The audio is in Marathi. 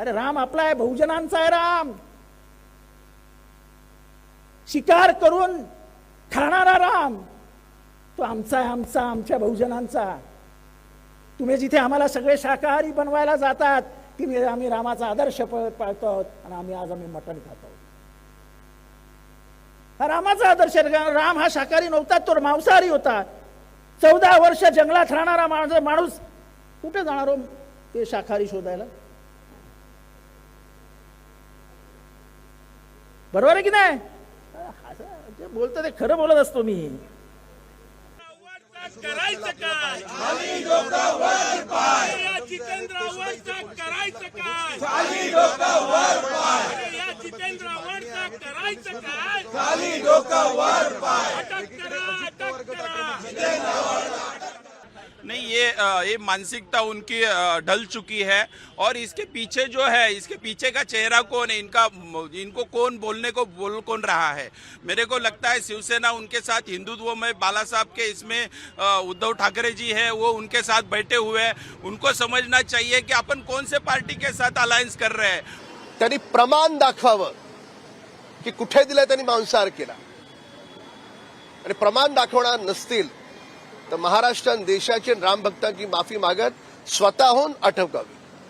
अरे राम आपला आहे बहुजनांचा आहे राम. शिकार करून खाणारा राम. तो आमचा आहे आमचा आमच्या बहुजनांचा. तुम्ही जिथे आम्हाला सगळे शाकाहारी बनवायला जातात की आम्ही रामाचा आदर्श पाळतो आहोत आणि आम्ही आज आम्ही मटण खातो हा रामाचा आदर्श राम हा शाकाहारी नव्हता तो मांसाहारी होता. चौदा वर्ष जंगलात राहणारा माणूस माणूस कुठे जाणार हो ते शाकाहारी शोधायला? बरोबर आहे की नाही? बोलतो ते खरं बोलत असतो मी. करायचं काय? करायचं काय? करायचं काय? नहीं, ये ये मानसिकता उनकी ढल चुकी है और इसके पीछे जो है, इसके पीछे का चेहरा कौन है, इनका, इनको कौन बोलने को, बोल कौन रहा है? मेरे को लगता है शिवसेना उनके साथ, हिंदुत्व में बाला साहब के इसमें उद्धव ठाकरे जी है, वो उनके साथ बैठे हुए हैं। उनको समझना चाहिए कि अपन कौन से पार्टी के साथ अलायंस कर रहे हैं। त्यांनी प्रमाण दाखवावं की कुठे दिलं केला. आणि प्रमाण दाखवणार नसतील तर महाराष्ट्रान देशाचे रामभक्तांची माफी मागत स्वतःहून अटकावी